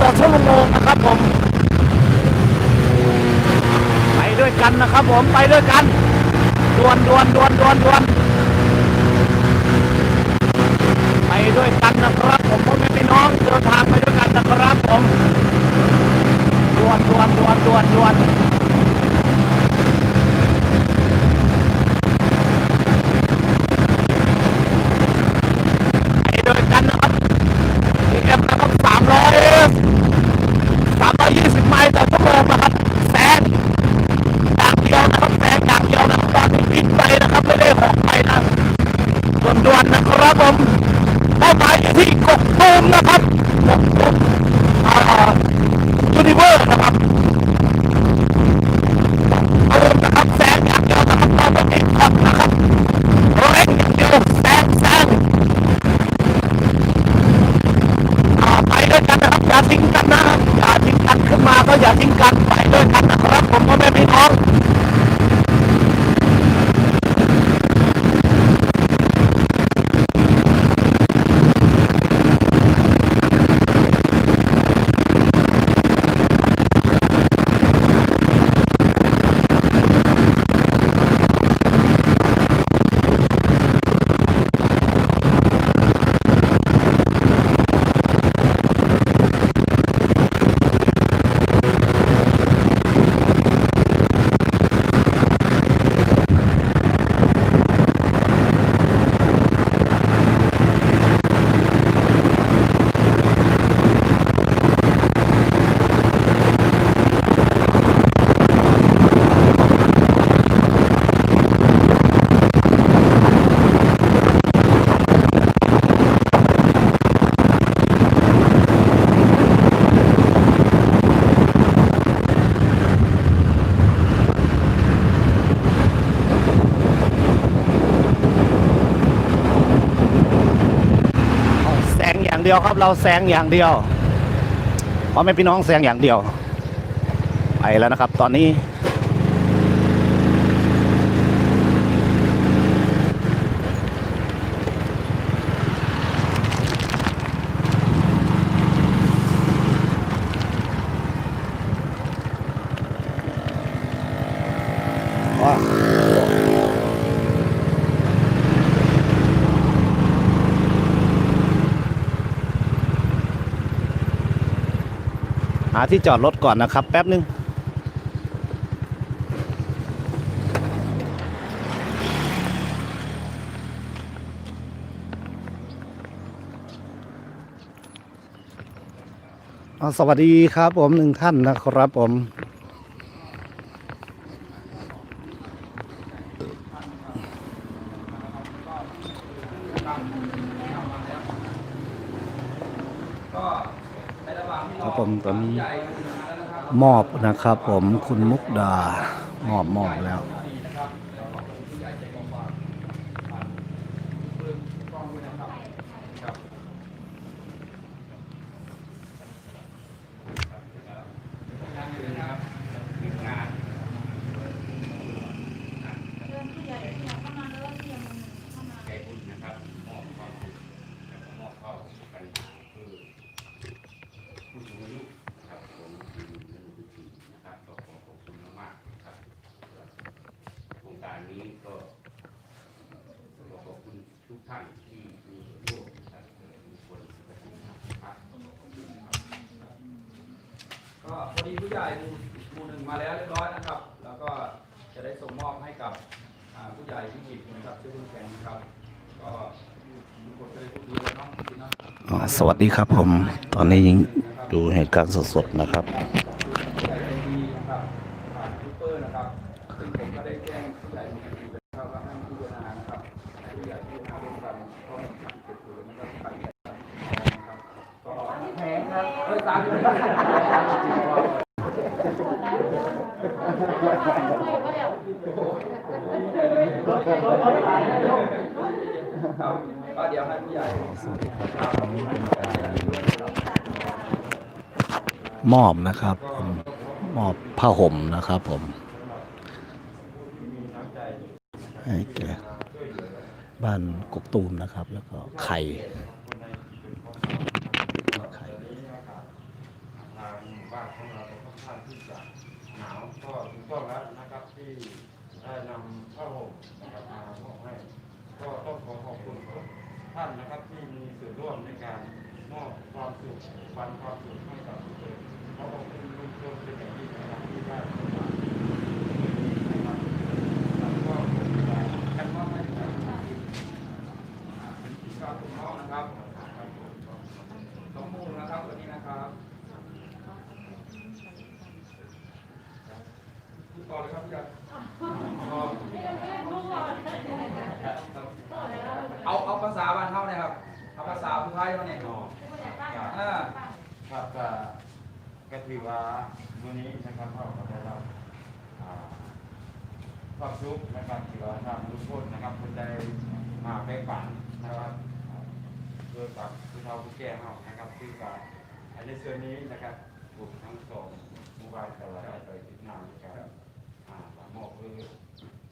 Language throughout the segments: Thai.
ต่อชั่วโมงนะครับผม ไปด้วยกันนะครับผมไปด้วยกันดวนดวนดวนดวนดวนไปด้วยกันนะครับผมพ่อแม่พี่น้องเดินทางไปด้วยกันนะครับผมดวนดวนดวนดวนดวนไปด้วยกันนะครับพีเอ็มนะครับสามร้อยสามร้อยยี่สิบไมล์ต่อชั่วโมงนะครับแสน อย่างเดียวนะครับแสงอย่างเดียวนะครับตอนนี้บินไปนะครับไม่ได้หอกไปนะด่ วนๆนะครับผมเป้าหมายอยู่ที่กกตูมนะครับกกตูมอ่ายูนิเวอร์นะครับตูมนะครับแสงอย่างเดียวนะครับตอนนี้ขับนะครับเร่งอย่างเดียวแสงแสงอ่าไปด้วยกันนะครับอย่าทิ้งกันนะครับอย่าทิ้งกันขึ้นมาก็อย่าทิ้งกันไปด้วยกันนะครับผมพ่อแม่พี่น้อง แซง อย่างเดียวครับ เราแซงอย่างเดียวเพราะไม่พี่น้องแซงอย่างเดียว ไปแล้วนะครับ ตอนนี้ ที่จอดรถก่อนนะครับ แป๊บนึงสวัสดีครับผมหนึ่งท่านนะครับผม ครับผมตอนนี้ มอบนะครับผมคุณมุกดามอบมอบแล้ว ใจบุญนะครับมอบความสุขแล้วก็มอบเข้ากันคือผู้สูงอายุนะครับผมที่อยู่ในบุตรีนะครับก็ขอขอบคุณมากๆนะครับโครงการ นี้ก็ขอขอบคุณทุกท่านที่มีส่วนร่วมนะครับมีคนปฏิบัตินครับก็พอดีผู้ใหญ่หมู่หมู่หนึ่งมาแล้วเรียบร้อยนะครับ แล้วก็จะได้ส่งมอบให้กับอ่าผู้ใหญ่ที่หยิบนะครับชื่อคุณแข็งครับ ก็ทุกคนเลยพูดดีเลยเนาะจริงอ่าสวัสดีครับผม ตอนนี้ยังดูเหตุการณ์สดๆนะครับ ผู้ใหญ่ใจดีนะครับผ่านยูเปอร์นะครับซึ่งผมก็ได้แจ้งผู้ใหญ่หมู่หนึ่งไปแล้วว่าให้ผู้พิจารณานะครับให้ผู้ใหญ่พิจารณาร่วมกันก็เก็บตัวนะครับไปนะครับก็แพงครับเออตามที่ผมครับ ก็เดี๋ยวให้ผู้ใหญ่มอบนะครับผมมอบผ้าห่มนะครับผม ให้แก่บ้านกกตูมนะครับ แล้วก็ไข่ บ้านของเราก็ค่อนข้างที่จะหนาวก็ถูกต้องแล้วนะครับที่ได้นำผ้าห่มนะครับมามอบให้ ก็ต้องขอขอบคุณทุกท่านนะครับที่มีส่วนร่วมในการมอบความสุขปันความสุขให้กับทุกคนขอขอบคุณลุงพลเป็นอย่างยิ่งนะครับที่ได้เข้ามานะครับแล้วก็ผมจะ กันว่าไม่ได้ครับ ครับคุณพ่อนะครับสมมูลนะครับวันนี้นะครับพูดต่อเลยครับพี่ยันเอาเอาภาษาบ้านเท่าเนี่ยครับเอาภาษาผู้ไทยมาเนี่ยอ๋ออ่าครับก็ก็ถือว่าวันนี้นะครับพ่อก็ได้รับความสุขนะครับที่ว่าทางลุงพลนะครับคนได้มาแบ่งปันนะครับ อ่าโดยกับผู้เฒ่าผู้แก่เฮานะครับคือว่าอันในส่วนนี้นะครับกลุ่มทั้งสองหมู่บ้านแต่ละได้ไปติดนามกันอ่ามอบคือ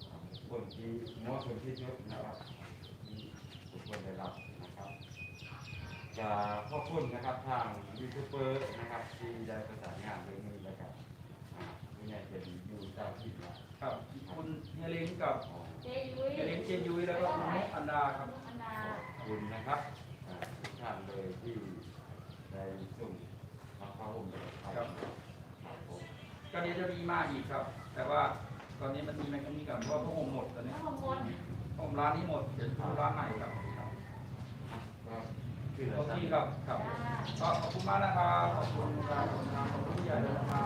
อ่าคนที่มอบคนที่เยอะนะครับที่ทุกคนได้รับนะครับจะขอบคุณนะครับทางยูทูบเบอร์นะครับที่ได้ประสานงานเรื่องนี้นะครับอ่าผู้ใหญ่ใจะดีอยู่เจ้าที่นะครับคุณเฮียเล้งกับขอเฮียเล้งเจนยุ้ยแล้วก็คุณนกอันดาครับขอบคุณนะครับอ่า ทุกท่านเลยที่ได้ส่งมาเข้าร่วมกับเราครับผมก็เดี๋ยวจะมีมาอีกครับ แต่ว่าตอนนี้มันมีแมคคานิกก่อนเพราะว่าพวกผมหมดตอนนี้ผมร้านนี้หมดเดี๋ยวดูร้านใหม่ครับก็คือโอเคครับครับก็ขอบคุณมากนะครับขอบคุณครับขอบคุณครับขอบคุณผู้ใหญ่ด้วยนะครับ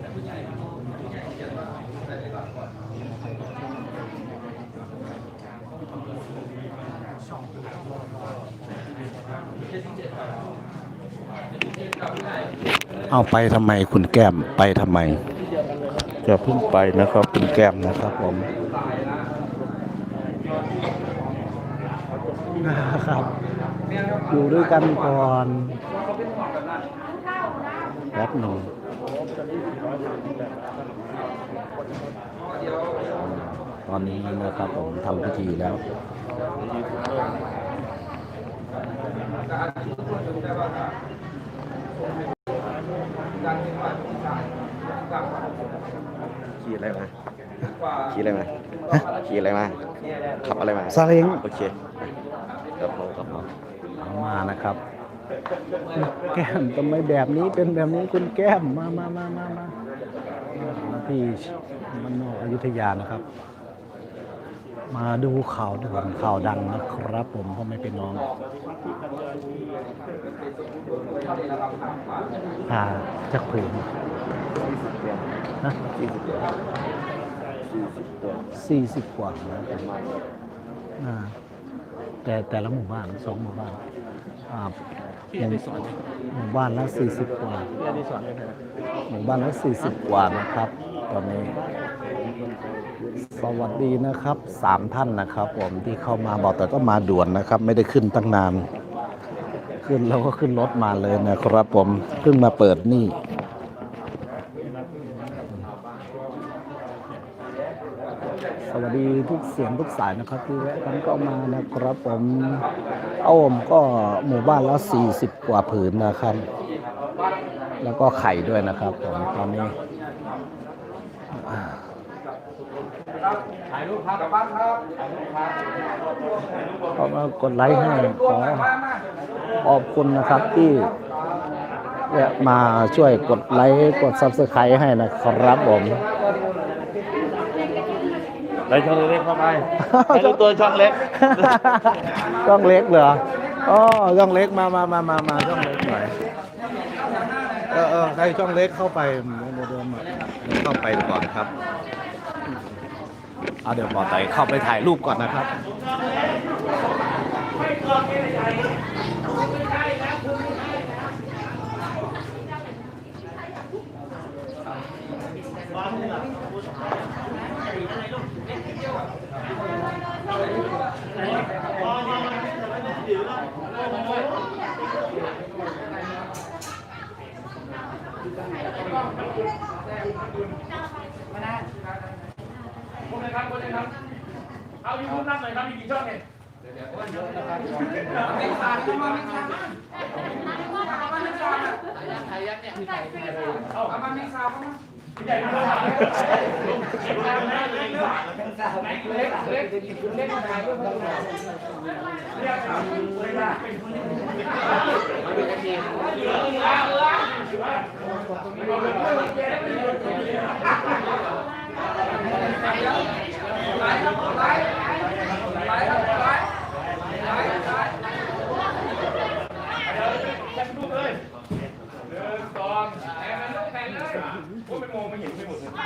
แต่ผู้ใหญ่ผู้ใหญ่เขียนว่าแต่ในหลักก่อนเจ็ดสิบเจ็ดครับเจ็ดสิบเจ็ดครับผู้ใหญ่ เอาไปทำไมคุณแก้มไปทำไมจะเพิ่งไปนะครับ คุณแก้มนะครับผมนะครับ อยู่ด้วยกันก่อนเขาเป็นห่วงกันนั่นแป๊บหนึ่งตอนนี้นะครับผมทำพิธีแล้ว การที่ทุกคนอยู่ได้ว่าการที่ว่าที่สามกับขี่อะไรมากว่าขี่อะไรมาขี่อะไรมาขับอะไรมาซาเล้งโอเคครับผมครับผมเอามานะครับคุณแก้มทำไมแบบนี้เป็นแบบนี้คุณแก้มมามามามามามาที่มันนอกอยุธยานะครับ มาดูข่าวด่วนข่าวดังนะครับ ผมพ่อไม่เป็นน้องหาจักผืนะสี่สิบตัวสี่สิบตัวสี่สิบกว่านะแต่แต่ละหมู่บ้านสองหมู่บ้านอ่าหมู่หมู่บ้านละสี่สิบกว่าหมู่บ้านละสี่สิบกว่านะครับ ตอนนี้ สวัสดีนะครับสามท่านนะครับ ผมที่เข้ามาบอกแต่ก็มาด่วนนะครับ ไม่ได้ขึ้นตั้งนาน ขึ้นแล้วก็ขึ้นรถมาเลยนะครับผมเพิ่งมาเปิดนี่สวัสดีทุกเสียงทุกสายนะครับที่แวะกันก็มานะครับผมเอาผมก็หมู่บ้านละ40 กว่าผืนนะครับ แล้วก็ไข่ด้วยนะครับผมตอนนี้อ่า ถ่ายรูปพากลับบ้านครับก็มากดไลค์ให้ขอขอบคุณนะครับที่แวะมาช่วยกดไลค์กดซับสไครต์ให้นะครับผมไปช่องเล็กเข้าไปให้ดูตัวช่องเล็ก ช่องเล็กเหรออ๋อช่องเล็กมามามามามาช่องเล็กหน่อยเออเออใครช่องเล็กเข้าไปเดี๋ยวเดี๋ยวมาเข้าไปก่อนครับ เอาเดี๋ยวบอไต่เข้าไปถ่ายรูปก่อนนะครับ คนเลยครับคนเลยครับ เอายูทูบนับหน่อยครับมีกี่ช่องเนี่ยไม่ขาดขึ้นมาไม่ขาดเอามามีสาวเข้ามาเล็กเล็กเล็กถ่ายรูปมาเรียกสาวเลยนะไลฟ์ครับไลฟ์ไลฟ์ครับไลฟ์ไลฟ์ไลฟ์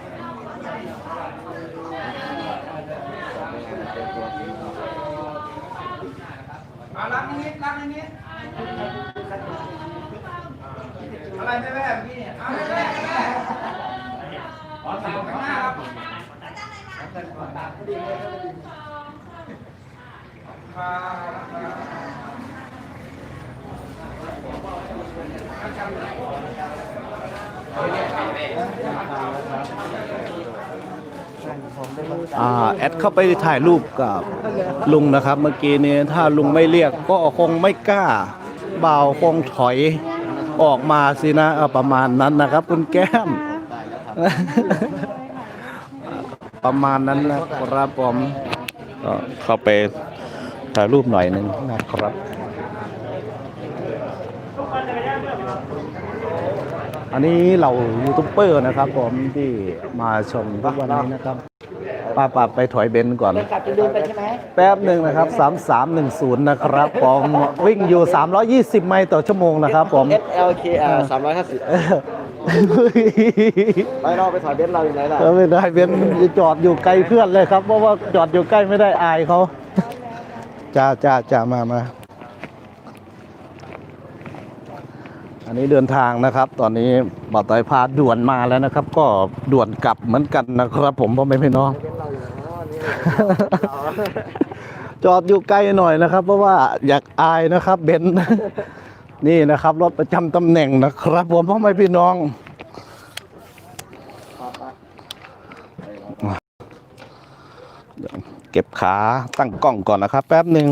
รับนิดรับนิดอะไรแม่แม่พี่เนี่ยเอาแม่แม่แม่ขอสาวข้างหน้าครับครับ แอดเข้าไปถ่ายรูปกับลุงนะครับ เมื่อกี้นี้ถ้าลุงไม่เรียกก็คงไม่กล้าบ่าวคงถอยออกมาสินะประมาณนั้นนะครับคุณแก้ม ประมาณนั้นนะครับผมก็เข้าไปถ่ายรูปหน่อยหนึ่งนะครับ อันนี้เรายูทูบเบอร์นะครับ ผมที่มาชมทุกวันนี้นะครับป้าป้าไปถอยเบนซ์ก่อน กลับจะเดินไปใช่ไหมแป๊บหนึ่งนะครับ 3310 นะครับผมวิ่งอยู่ 320 ไมล์ต่อชั่วโมงนะครับผม SLKR สามร้อยห้าสิบไปเราไปถอยเบนซ์เราอยู่ไหนล่ะเออไม่ได้เบนซ์จอดอยู่ไกลเพื่อนเลยครับ เพราะว่าจอดอยู่ใกล้ไม่ได้อายเขาจ้าจ้าจ้ามามา อันนี้เดินทางนะครับ ตอนนี้บ่าวต้อยพาด่วนมาแล้วนะครับ ก็ด่วนกลับเหมือนกันนะครับผมพ่อแม่พี่น้อง จอดอยู่ไกล้หน่อยนะครับ เพราะว่าอยากอายนะครับเบนซ์นี่นะครับรถประจำตำแหน่งนะครับ ผมพ่อแม่พี่น้องเดี๋ยวเก็บขาตั้งกล้องก่อนนะครับ แป๊บหนึ่ง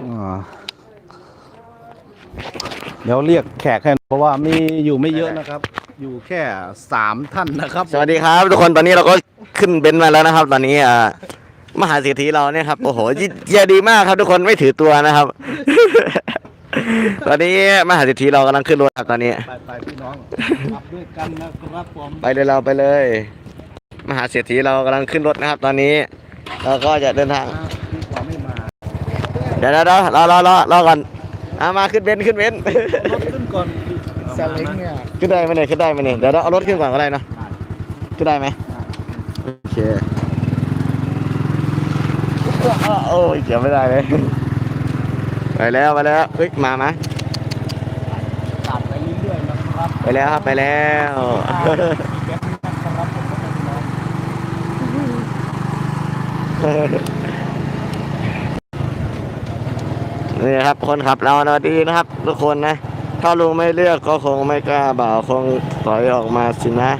อ่า เดี๋ยวเรียกแขกให้เพราะว่ามีอยู่ไม่เยอะนะครับ อยู่แค่สามท่านนะครับสวัสดีครับ ทุกคนตอนนี้เราก็ขึ้นเบนซ์มาแล้วนะครับ ตอนนี้อ่ามหาเศรษฐีเราเนี่ยครับโอ้โหเยี่ยดีมากครับ ทุกคนไม่ถือตัวนะครับ ตอนนี้มหาเศรษฐีเรากำลังขึ้นรถครับตอนนี้ ไปไปพี่น้องขับด้วยกันนะครับผมไปเลยเราไปเลย มหาเศรษฐีเรากำลังขึ้นรถนะครับ ตอนนี้ เราก็จะเดินทางดีกว่าไม่มาเดี๋ยวเดี๋ยวเดี๋ยวรอรอรอรอก่อนเอามาขึ้นเบนซ์ขึ้นเบนซ์ รถขึ้นก่อนซาเล้งเนี่ยขึ้นได้ไหมเนี่ยขึ้นได้ไหมเนี่ยเดี๋ยวเราเอารถขึ้นก่อนก็ได้เนอะขึ้นได้ไหมโอเคอ้าวโอ้ยเกี่ยวไม่ได้เลยไปแล้วไปแล้วเฮ้ยมาไหมตัดไปเรื่อยๆนะครับไปแล้วครับไปแล้วนี่ครับ คนขับเรานะดีนะครับ ทุกคนนะ ถ้าลุงไม่เลือกก็คงไม่กล้าบ่าวคงถอยออกมาสินะ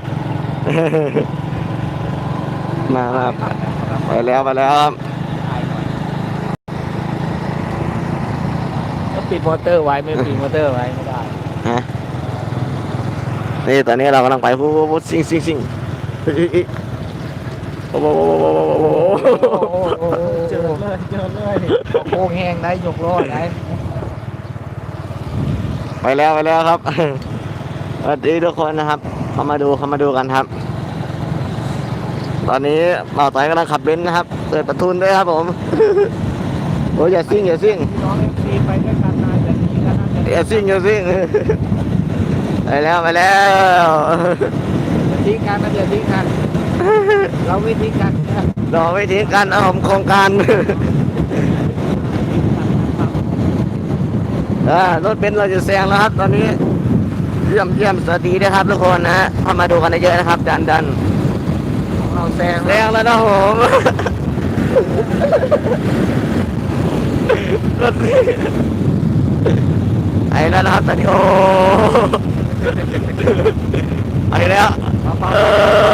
มาครับไปแล้วไปแล้วครับก็ปิดมอเตอร์ไว้ไม่ปิดมอเตอร์ไว้ไม่ได้ฮะนี่ตอนนี้เรากำลังไปฟูฟูซิงซิงซิงเฮ้ยเฮ้ยเฮ้ยโอ้โห เจอเลยเจอเลยโค้งแห้งได้ยกล้อได้ไปแล้วไปแล้วครับสวัสดีทุกคนนะครับเข้ามาดูเข้ามาดูกันครับ ตอนนี้บ่าวต่อยกำลังขับเบนซ์นะครับเปิดประทุนด้วยครับผมโอ้ยอย่าซิ่งอย่าซิ่งน้องเอฟซีไปด้วยกันนะจะดีกันนะจะอย่าซิ่งอย่าซิ่งไปแล้วไปแล้วทิ้งกันนะอย่าทิ้งกันเราไม่ทิ้งกัน นะรอไม่ทิ้งกันเอาผมโครงการรถเบนเราจะแซงแล้วครับ ตอนนี้เยี่ยมเยี่ยมสวัสดีนะครับทุกคนนะฮะเข้ามาดูกันเยอะๆนะครับดันดันเราแซงแรงแล้วนะผมรถนี่ไปแล้วนะครับตอนนี้โอ้ไปแล้วเอ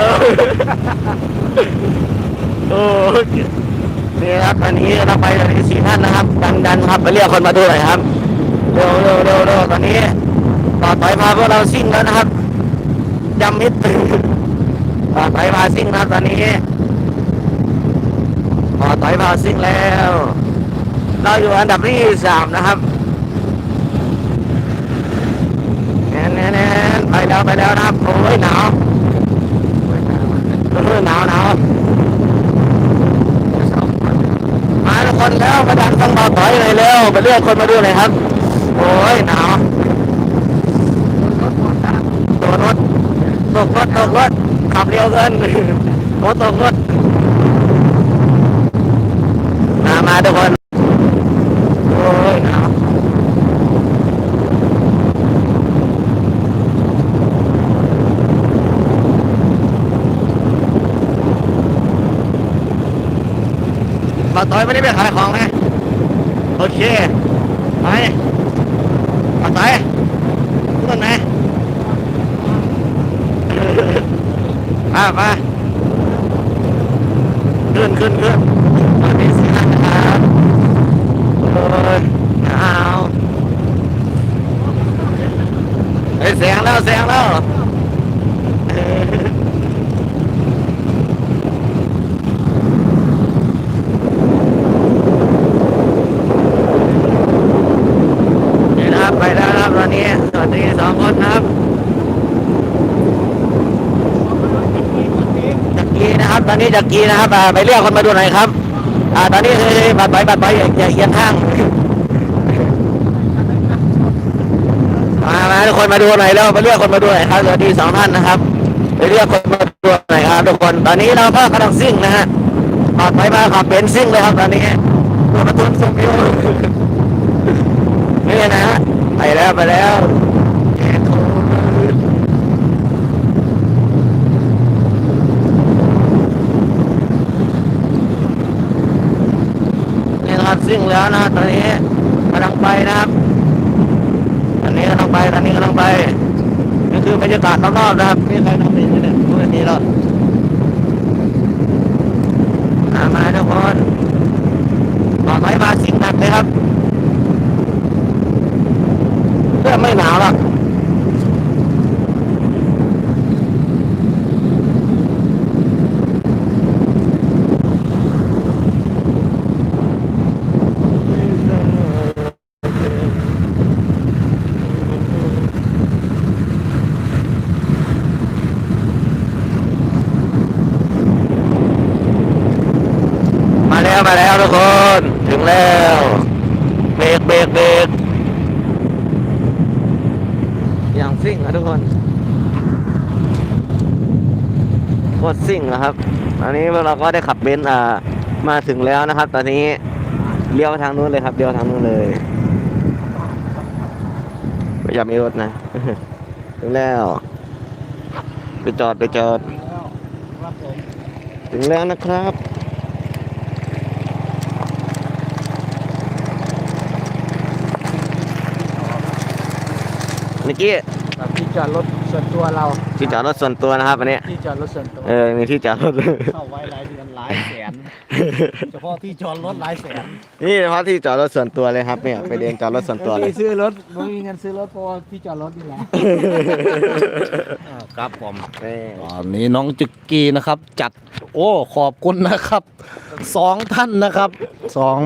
อ โอ้นี่ครับตอนนี้เราไปตอนนี้สี่ท่านนะครับ ดันดันครับไปเรียกคนมาดูหน่อยครับเร็วเร็วเร็วเร็วตอนนี้ต่อถอยมาพวกเราซิ่งแล้วนะครับยำมิดต่อถอยมาซิ่งนะตอนนี้ต่อถอยมาซิ่งแล้ว เราอยู่อันดับที่สามนะครับแน่นแน่นแน่นไปแล้วไปแล้วนะครับโอ้ยหนาวเออหนาวหนาวมาทุกคนแล้วมาดันต้องต่อ ถอยเลยเร็วไปเรียกคนมาดูหน่อยครับ โอ้ยหนาวโดนรถตกรถตกรถขับเร็วเกินโอ้ตกรถมามาทุกคน โอ้ยหนาวมาต่อยไม่ได้ไปขายของไหมโอเค ไปมาต่อยขึ้นไหมมามา ขึ้นขึ้นขึ้นมาเป็นสินะครับโอ้ยหนาวเฮ้ยเสียงแล้วเสียงแล้วเอ้ยนี่นะครับไปแล้วนะครับตอนนี้สวัสดีสองคนนะครับจักรี นะครับตอนนี้จักรีนะครับไปเรียกคนมาดูหน่อยครับอ่าตอนนี้คือบัดไปบัดไปอย่าอย่เอียงข้างมามาทุกคนมาดูหน่อยแล้วไปเรียกคนมาดูหน่อยครับสวัสดีสองท่านนะครับ ไปเรียกคนมาดูหน่อยครับทุกคนตอนนี้เราก็กำลังซิ่งนะฮะออกไปมาขับเบนซิ่งเลยครับตอนนี้ตัวประตูส่งอยู่นี่นะฮะไปแล้วไปแล้วนี่นะครับซิ่ง แล้วนะตอนนี้กำลังไปนะครับตอนนี้กำลังไปตอนนี้กำลังไปนี่คือบรรยากาศรอบๆนะครับนี่ใครทำดีเนี่ยพูดแบบนี้แล้วมามาทุกคนต่อไปมาสิ่งหนักเลยครับเพื่อไม่หนาวหรอก มาแล้วมาแล้วทุกคน ถึงแล้วเบรกเบรกเบรกอย่างซิ่งอะทุกคนโคตรซิ่งนะครับตอนนี้พวกเราก็ได้ขับเบนซ์อ่ามาถึงแล้วนะครับ ตอนนี้เลี้ยวทางนู้นเลยครับเลี้ยวทางนู้นเลยอย่ามีรถนะถึงแล้วไปจอดไปจอดครับผมถึงแล้วนะครับ เมื่อกี้กับที่จอดรถส่วนตัวเราที่จอดรถส่วนตัวนะครับอันนี้ที่จอดรถส่วนตัวเออมีที่จอดรถเข้าไว้หลายเดือนหลายแสนเฉพาะที่จอดรถหลายแสนนี่เฉพาะที่จอดรถส่วนตัวเลยครับเนี่ยไปเรียนจอดรถส่วนตัวเลยไม่มีซื้อรถไม่มีเงินซื้อรถเพราะว่าที่จอดรถนี่แหละครับผมนี่ตอนนี้น้องจึกกี้นะครับ จัดโอ้ขอบคุณนะครับสองท่านนะครับสอง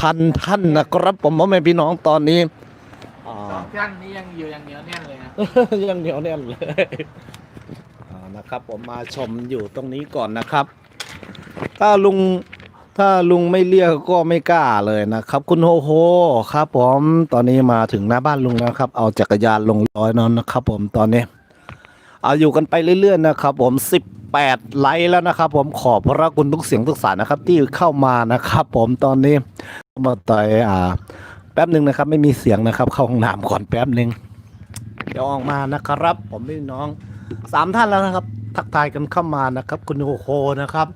พันท่านนะครับผมพ่อแม่พี่น้องตอนนี้ อ่าท่านนี้ยังอยู่อย่างเหนียวแน่นเลยนะ ยังเหนียวแน่นเลยอ่านะครับผมมาชมอยู่ตรงนี้ก่อนนะครับ ถ้าลุงถ้าลุงไม่เรียกก็ไม่กล้าเลยนะครับ คุณโฮโฮครับ ผมตอนนี้มาถึงหน้าบ้านลุงแล้วครับ เอาจักรยานลงร้อยนอนนะครับ ผมตอนนี้ เอาอยู่กันไปเรื่อยๆนะครับ ผม 18 ไลค์แล้วนะครับ ผมขอบพระคุณทุกเสียงทุกสารนะครับ ที่เข้ามานะครับ ผมตอนนี้มาต่อยอ่า แป๊บหนึ่งนะครับ ไม่มีเสียงนะครับ เข้าห้องน้ำก่อนแป๊บหนึ่งเดี๋ยวออกมานะครับ ผมพี่น้องสามท่านแล้วนะครับ ทักทายกันเข้ามานะครับ คุณโอโคนะครับ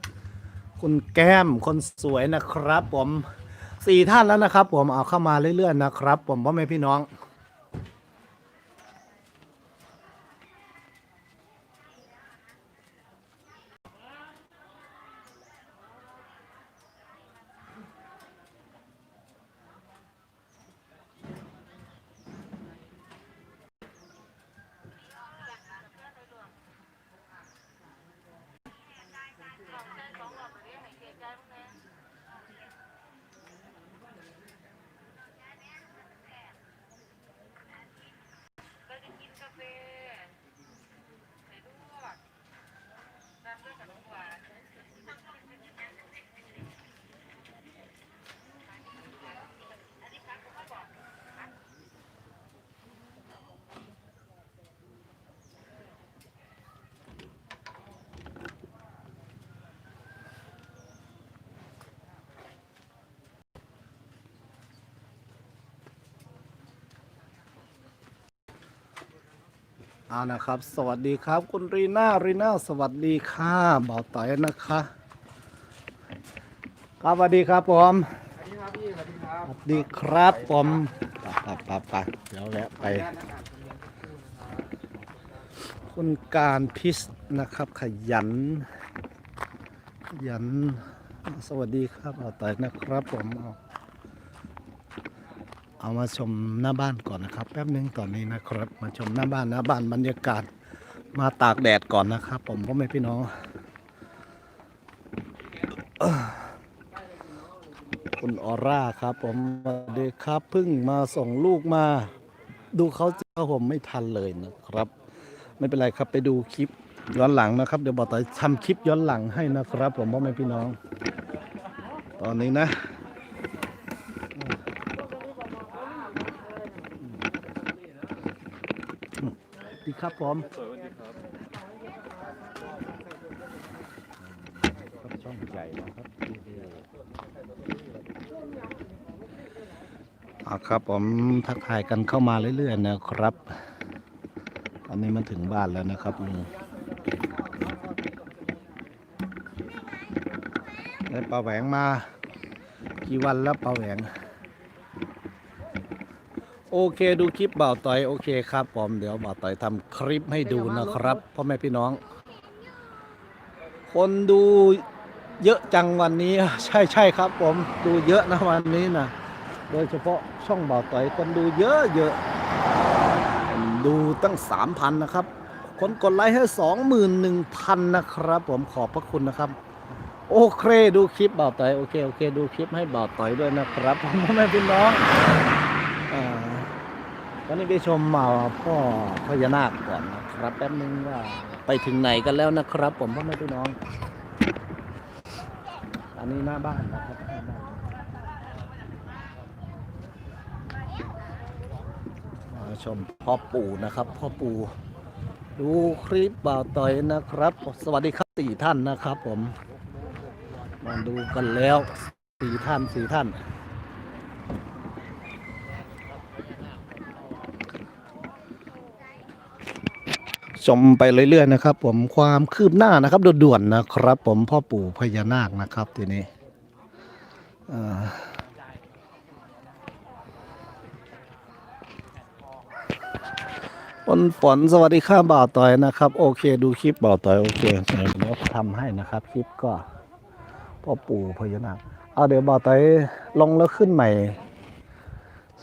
คุณแก้มคนสวยนะครับ ผมสี่ท่านแล้วนะครับ ผมเอาเข้ามาเรื่อยๆนะครับ ผมพ่อแม่พี่น้อง เอานะครับ สวัสดีครับ คุณรีน่ารีน่าสวัสดีค่ะบอต่อยนะคะครับสวัสดีครับผมสวัสดีครับพี่สวัสดีครับสวัสดีครับผมไปไปไปเดี๋ยวแวะไป คุณการพิษนะครับ ขยัน ขยัน สวัสดีครับเอาต่อยนะครับผม เอามาชมหน้าบ้านก่อนนะครับ แป๊บนึงตอนนี้นะครับ มาชมหน้าบ้านหน้าบ้านบรรยากาศมาตากแดดก่อนนะครับ ผมพ่อแม่พี่น้องคุณออร่าครับ ผมสวัสดีครับเพิ่งมาส่งลูกมา ดูเขาเจ้าผมไม่ทันเลยนะครับ ไม่เป็นไรครับไปดูคลิปย้อนหลังนะครับ เดี๋ยวบอกต่อทำคลิปย้อนหลังให้นะครับ ผมพ่อแม่พี่น้อง ตอนนี้นะ ดีครับผมช่องใหญ่นะครับเอาครับผมทักทายกันเข้ามาเรื่อยๆนะครับตอนนี้มาถึงบ้านแล้วนะครับลุงได้ปลาแหวงมากี่วันแล้วปลาแหวง โอเคดูคลิปบ่าวต่อยโอเคครับผมเดี๋ยวบ่าวต่อยทำคลิปให้ดูนะครับพ่อแม่พี่น้อง คนดูเยอะจังวันนี้ ใช่ใช่ครับ ผมดูเยอะนะวันนี้นะโดยเฉพาะช่องบ่าวต่อยคนดูเยอะเยอะดูตั้ง3,000นะครับ คนกดไลค์ให้21,000นะครับ ผมขอบพระคุณนะครับ โอเคดูคลิปบ่าวต่อยโอเคโอเค ดูคลิปให้บ่าวต่อยด้วยนะครับผมพ่อแม่พี่น้องอ่า ตอนนี้ไปชมมาพ่อพญานาคก่อนนะครับแป๊บนึงว่าไปถึงไหนกันแล้วนะครับ ผมพ่อแม่พี่น้อง อันนี้หน้าบ้านนะครับมาชมพ่อปู่นะครับ พ่อปู่ดูคลิปบ่าวต่อยนะครับ สวัสดีครับสี่ท่านนะครับ ผมมาดูกันแล้วสี่ท่านสี่ท่าน ชมไปเรื่อยๆนะครับ ผมความคืบหน้านะครับด่วนๆนะครับ ผมพ่อปู่พญานาคนะครับทีนี้อ่าฝนฝนสวัสดีค่ะบ่าวต่อยนะครับ โอเค ดูคลิปบ่าวต่อยโอเคเดี๋ยวทำให้นะครับ คลิปก็พ่อปู่พญานาคเอาเดี๋ยวบ่าวต่อยลงแล้วขึ้นใหม่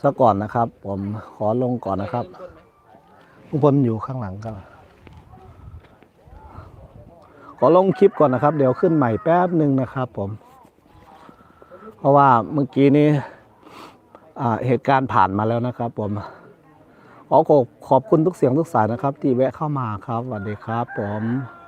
ซะก่อนนะครับ ผมขอลงก่อนนะครับลุงพลอยู่ข้างหลังก็ ขอลงคลิปก่อนนะครับ เดี๋ยวขึ้นใหม่แป๊บหนึ่งนะครับผม เพราะว่าเมื่อกี้นี้อ่าเหตุการณ์ผ่านมาแล้วนะครับ ผมขอขอบขอบคุณทุกเสียงทุกสายนะครับ ที่แวะเข้ามาครับสวัสดีครับ ผม